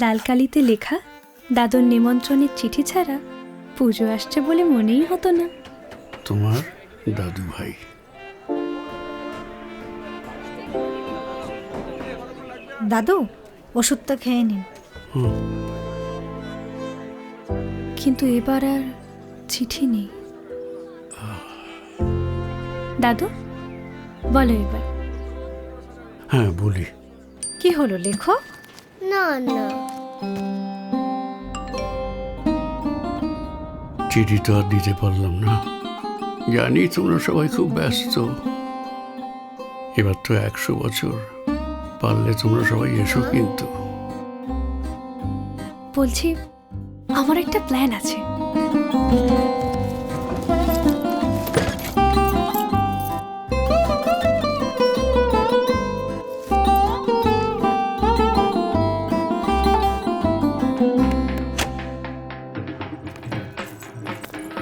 লাল কালিতে লেখা দাদুর নিমন্ত্রণের চিঠি ছাড়া পুজো আসছে বলে মনেই হতো না। তোমার দাদু ভাই। দাদু ওষুধটা খেয়ে নিন। কিন্তু এবার আর চিঠি নেই। দাদু বলো এবার। হ্যাঁ বলি। কি হলো লেখো? না না। চিঠি তো আর দিতে পারলাম না। জানি তোমরা সবাই খুব ব্যস্ত। এবার তো একশো বছর। পারলে তোমরা সবাই এসো কিন্তু। বলছি আমার একটা প্ল্যান আছে।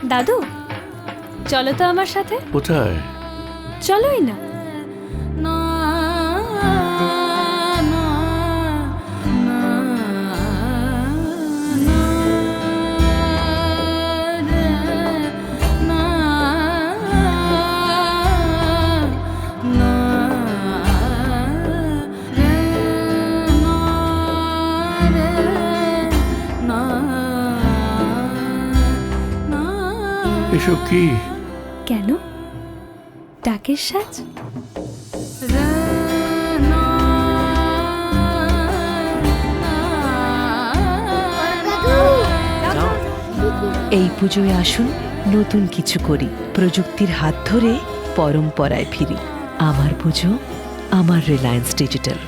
দাদু চলো তো আমার সাথে। কোথায়? চলোই না। এসব কি? কেন? ডাকের সাজ? এই পুজোয় আসুন নতুন কিছু করি। প্রযুক্তির হাত ধরে পরম্পরায় ফিরি। আমার পুজো আমার রিলায়েন্স ডিজিটাল